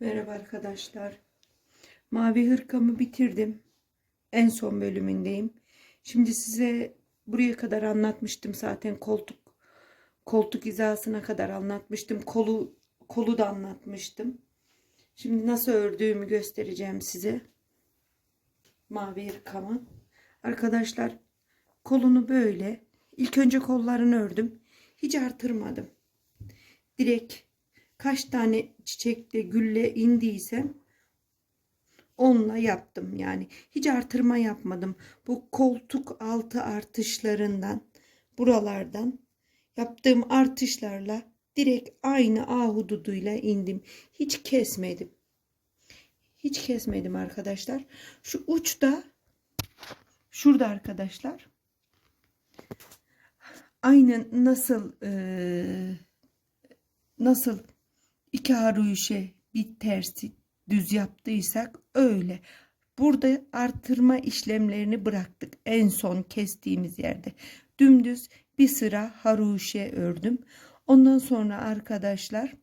Merhaba arkadaşlar. Mavi hırkamı bitirdim. En son bölümündeyim. Şimdi size buraya kadar anlatmıştım zaten koltuk koltuk hizasına kadar anlatmıştım. Kolu kolu da anlatmıştım. Şimdi nasıl ördüğümü göstereceğim size. Mavi hırkamı. Arkadaşlar kolunu böyle ilk önce kollarını ördüm. Hiç artırmadım. Direkt kaç tane çiçekle gülle indiysem onunla yaptım yani. Hiç artırma yapmadım. Bu koltuk altı artışlarından buralardan yaptığım artışlarla direkt aynı ahududuyla indim. Hiç kesmedim. Hiç kesmedim arkadaşlar. Şu uçta şurada arkadaşlar. Aynı nasıl eee nasıl iki haruşe bir tersi düz yaptıysak öyle. Burada artırma işlemlerini bıraktık en son kestiğimiz yerde. Dümdüz bir sıra haruşe ördüm. Ondan sonra arkadaşlar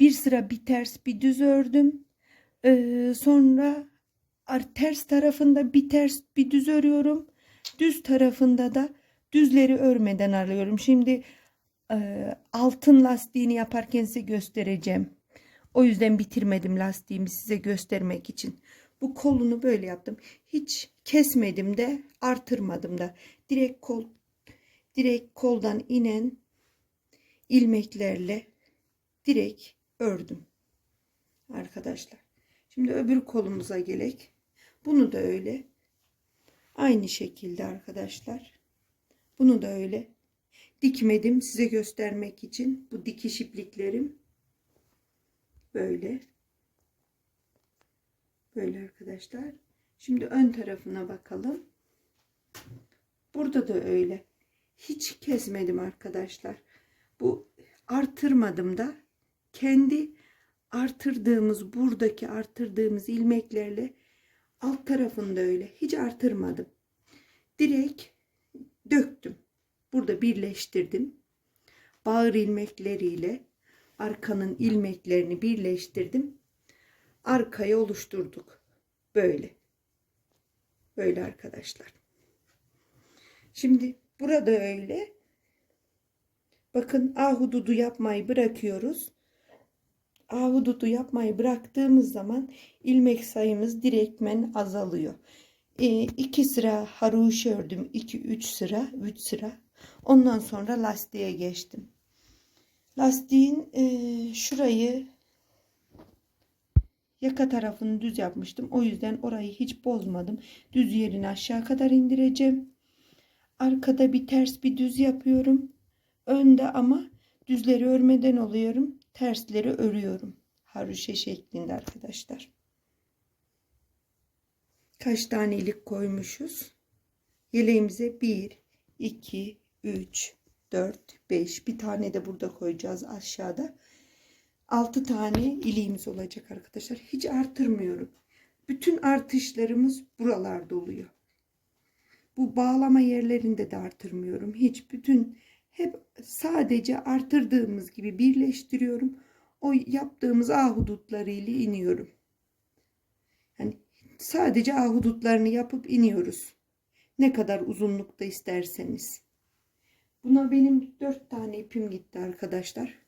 bir sıra bir ters bir düz ördüm. Ee, sonra ters tarafında bir ters bir düz örüyorum. Düz tarafında da düzleri örmeden alıyorum. Şimdi altın lastiğini yaparken size göstereceğim. O yüzden bitirmedim lastiğimi size göstermek için. Bu kolunu böyle yaptım. Hiç kesmedim de artırmadım da. Direkt kol direkt koldan inen ilmeklerle direkt ördüm. Arkadaşlar. Şimdi öbür kolumuza gelek. Bunu da öyle. Aynı şekilde arkadaşlar. Bunu da öyle dikmedim size göstermek için. Bu dikiş ipliklerim. Böyle. Böyle arkadaşlar. Şimdi ön tarafına bakalım. Burada da öyle. Hiç kesmedim arkadaşlar. Bu artırmadım da. Kendi artırdığımız buradaki artırdığımız ilmeklerle alt tarafında öyle. Hiç artırmadım. Direkt döktüm burada birleştirdim. Bağır ilmekleriyle arkanın ilmeklerini birleştirdim. Arkaya oluşturduk. Böyle. Böyle arkadaşlar. Şimdi burada öyle. Bakın ahududu yapmayı bırakıyoruz. Ahududu yapmayı bıraktığımız zaman ilmek sayımız direktmen azalıyor. 2 e, sıra haroşa ördüm. 2 3 sıra, 3 sıra Ondan sonra lastiğe geçtim. Lastiğin e, şurayı yaka tarafını düz yapmıştım. O yüzden orayı hiç bozmadım. Düz yerini aşağı kadar indireceğim. Arkada bir ters bir düz yapıyorum. Önde ama düzleri örmeden oluyorum. Tersleri örüyorum. Haruşe şeklinde arkadaşlar. Kaç tane ilik koymuşuz? Yeleğimize 1, 2, 3, 4, 5. Bir tane de burada koyacağız aşağıda. 6 tane iliğimiz olacak arkadaşlar. Hiç artırmıyorum. Bütün artışlarımız buralarda oluyor. Bu bağlama yerlerinde de artırmıyorum. Hiç bütün hep sadece artırdığımız gibi birleştiriyorum. O yaptığımız ahudutları ile iniyorum. Yani sadece ahudutlarını yapıp iniyoruz. Ne kadar uzunlukta isterseniz. Buna benim dört tane ipim gitti arkadaşlar.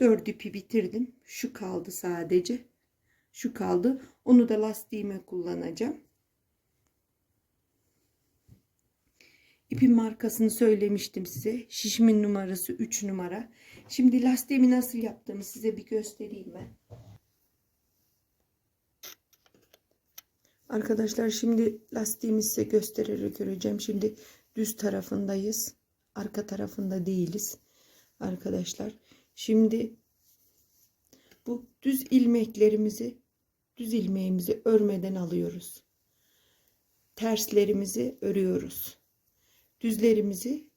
Dört ipi bitirdim. Şu kaldı sadece. Şu kaldı. Onu da lastiğime kullanacağım. İpin markasını söylemiştim size. Şişimin numarası 3 numara. Şimdi lastiğimi nasıl yaptığımı size bir göstereyim ben. Arkadaşlar şimdi lastiğimi size göstererek göreceğim. Şimdi düz tarafındayız arka tarafında değiliz arkadaşlar. Şimdi bu düz ilmeklerimizi düz ilmeğimizi örmeden alıyoruz. Terslerimizi örüyoruz. Düzlerimizi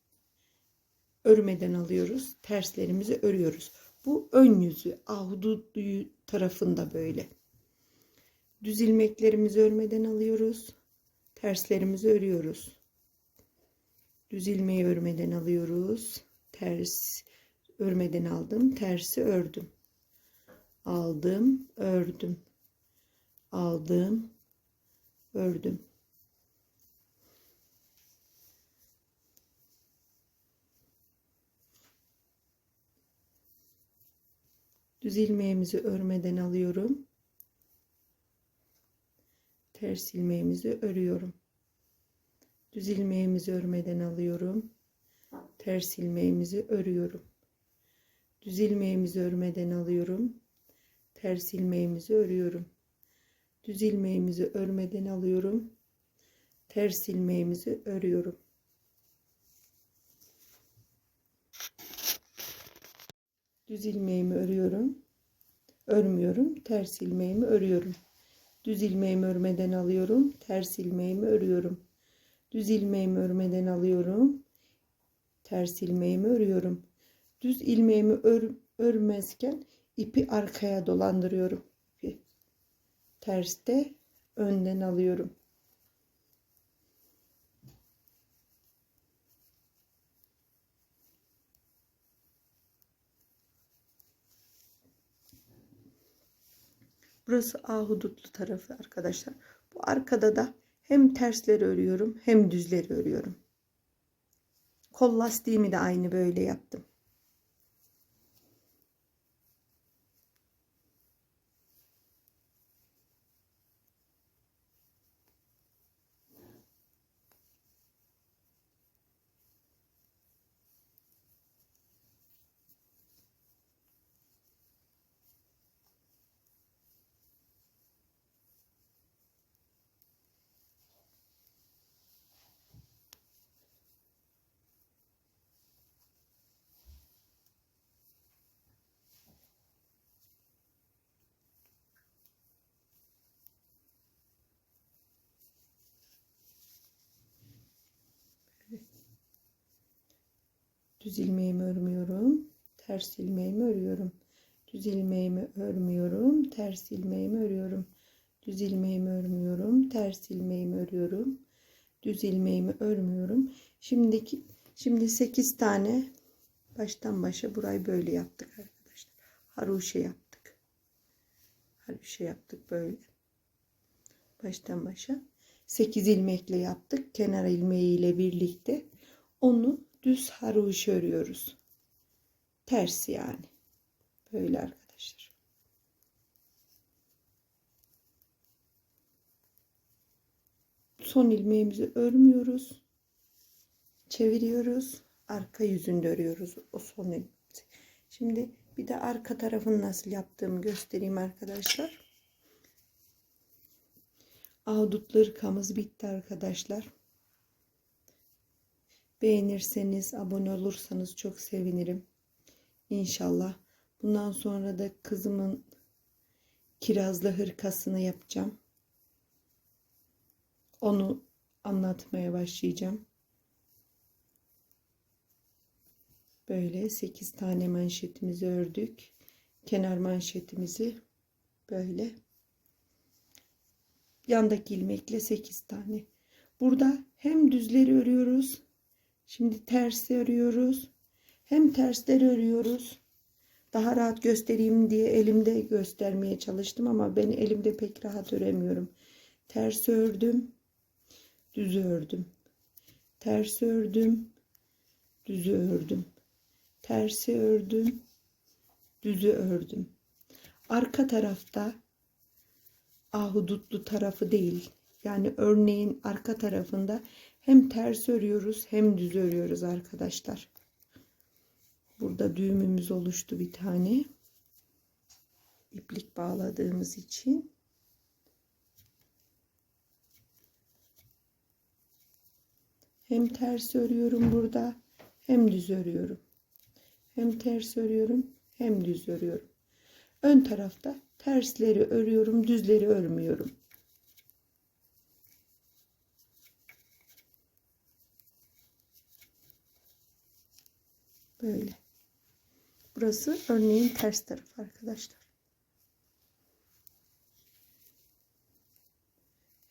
örmeden alıyoruz. Terslerimizi örüyoruz. Bu ön yüzü ahudu tarafında böyle. Düz ilmeklerimizi örmeden alıyoruz. Terslerimizi örüyoruz düz ilmeği örmeden alıyoruz ters örmeden aldım tersi ördüm aldım, ördüm. Aldım, ördüm. Düz ilmeğimizi örmeden alıyorum. Ters ilmeğimizi örüyorum. Düz ilmeğimizi örmeden alıyorum. Ters ilmeğimizi örüyorum. Düz ilmeğimizi örmeden alıyorum. Ters ilmeğimizi örüyorum. Düz ilmeğimizi örmeden alıyorum. Ters ilmeğimizi örüyorum. Düz ilmeğimi örüyorum. Örmüyorum. Ters ilmeğimi örüyorum. Düz ilmeğimi örmeden alıyorum. Ters ilmeğimi örüyorum. Düz ilmeğimi örmeden alıyorum. Ters ilmeğimi örüyorum. Düz ilmeğimi ör, örmezken ipi arkaya dolandırıyorum. Terste önden alıyorum. Burası ahudutlu tarafı arkadaşlar. Bu arkada da hem tersleri örüyorum hem düzleri örüyorum. Kol lastiğimi de aynı böyle yaptım. Düz ilmeğimi örmüyorum. Ters ilmeğimi örüyorum. Düz ilmeğimi örmüyorum. Ters ilmeğimi örüyorum. Düz ilmeğimi örmüyorum. Ters ilmeğimi örüyorum. Düz ilmeğimi örmüyorum. Şimdiki şimdi 8 tane baştan başa burayı böyle yaptık arkadaşlar. Haruşe yaptık. Haruşe yaptık böyle. Baştan başa 8 ilmekle yaptık. Kenar ilmeğiyle birlikte onu düz haroşa örüyoruz. Ters yani. Böyle arkadaşlar. Son ilmeğimizi örmüyoruz. Çeviriyoruz. Arka yüzünde örüyoruz o son ilmeğimizi. Şimdi bir de arka tarafını nasıl yaptığımı göstereyim arkadaşlar. Ahdutlu ırkamız bitti arkadaşlar. Beğenirseniz, abone olursanız çok sevinirim. İnşallah. Bundan sonra da kızımın kirazlı hırkasını yapacağım. Onu anlatmaya başlayacağım. Böyle 8 tane manşetimizi ördük. Kenar manşetimizi böyle yandaki ilmekle 8 tane. Burada hem düzleri örüyoruz Şimdi tersi örüyoruz. Hem tersleri örüyoruz. Daha rahat göstereyim diye elimde göstermeye çalıştım ama ben elimde pek rahat öremiyorum. Ters ördüm. Düz ördüm. Ters ördüm. Düzü ördüm. Tersi ördüm. Düzü ördüm. Arka tarafta ahudutlu tarafı değil. Yani örneğin arka tarafında hem ters örüyoruz hem düz örüyoruz arkadaşlar. Burada düğümümüz oluştu bir tane. iplik bağladığımız için. Hem ters örüyorum burada hem düz örüyorum. Hem ters örüyorum hem düz örüyorum. Ön tarafta tersleri örüyorum, düzleri örmüyorum. Böyle. Burası örneğin ters tarafı arkadaşlar.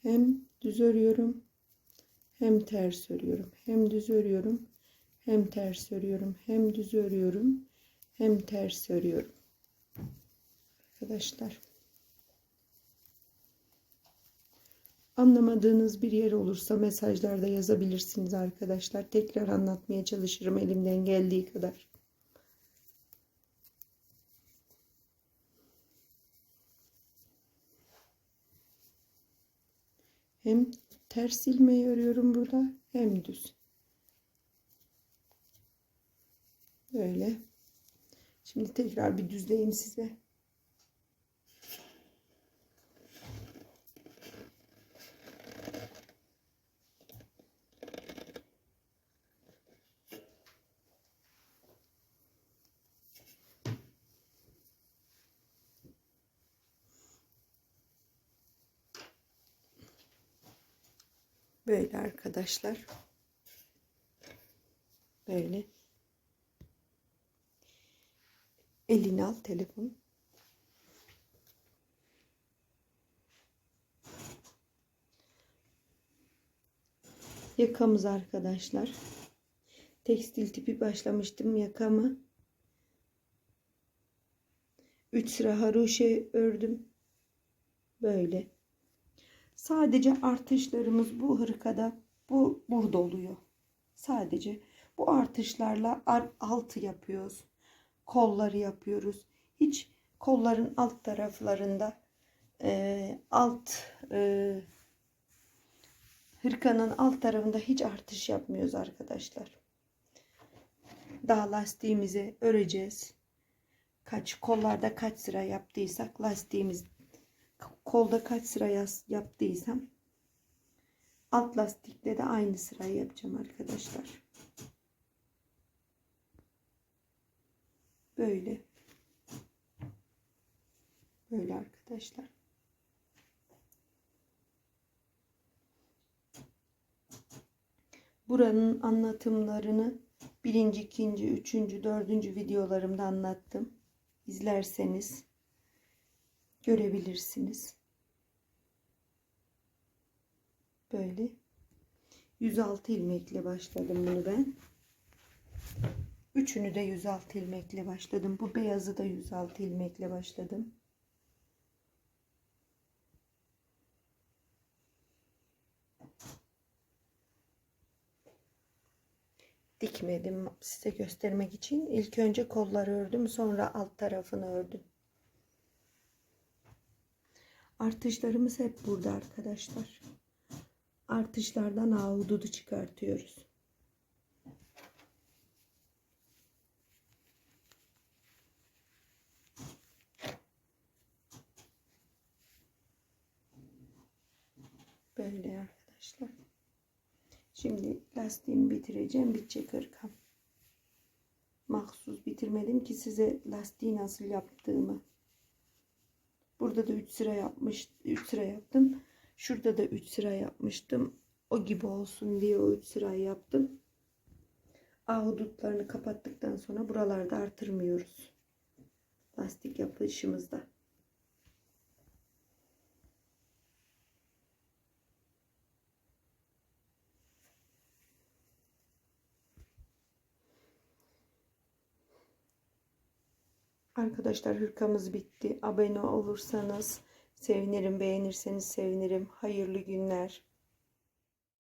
Hem düz örüyorum hem ters örüyorum. Hem düz örüyorum hem ters örüyorum. Hem düz örüyorum hem ters örüyorum. Arkadaşlar. Anlamadığınız bir yer olursa mesajlarda yazabilirsiniz arkadaşlar. Tekrar anlatmaya çalışırım elimden geldiği kadar. Hem ters ilmeği örüyorum burada hem düz. Böyle. Şimdi tekrar bir düzleyeyim size. Böyle arkadaşlar. Böyle. Eline al telefonu. Yakamız arkadaşlar. Tekstil tipi başlamıştım yakamı. 3 sıra haroşe ördüm. Böyle. Sadece artışlarımız bu hırkada bu burada oluyor. Sadece bu artışlarla altı yapıyoruz. Kolları yapıyoruz. Hiç kolların alt taraflarında e, alt e, hırkanın alt tarafında hiç artış yapmıyoruz arkadaşlar. Daha lastiğimizi öreceğiz. Kaç kollarda kaç sıra yaptıysak lastiğimiz kolda kaç sıra yaptıysam alt lastikle de aynı sırayı yapacağım arkadaşlar. Böyle. Böyle arkadaşlar. Buranın anlatımlarını birinci, ikinci, üçüncü, dördüncü videolarımda anlattım. İzlerseniz görebilirsiniz. Böyle 106 ilmekle başladım bunu ben. Üçünü de 106 ilmekle başladım. Bu beyazı da 106 ilmekle başladım. Dikmedim size göstermek için. İlk önce kolları ördüm, sonra alt tarafını ördüm. Artışlarımız hep burada arkadaşlar. Artışlardan ahududu çıkartıyoruz. Böyle arkadaşlar. Şimdi lastiğimi bitireceğim. Bitecek hırkam. Mahsus bitirmedim ki size lastiği nasıl yaptığımı. Burada da 3 sıra yapmış 3 sıra yaptım. Şurada da 3 sıra yapmıştım. O gibi olsun diye o 3 sırayı yaptım. Ahudutlarını kapattıktan sonra buralarda artırmıyoruz. Lastik yapışımızda. Arkadaşlar hırkamız bitti. Abone olursanız sevinirim. Beğenirseniz sevinirim. Hayırlı günler.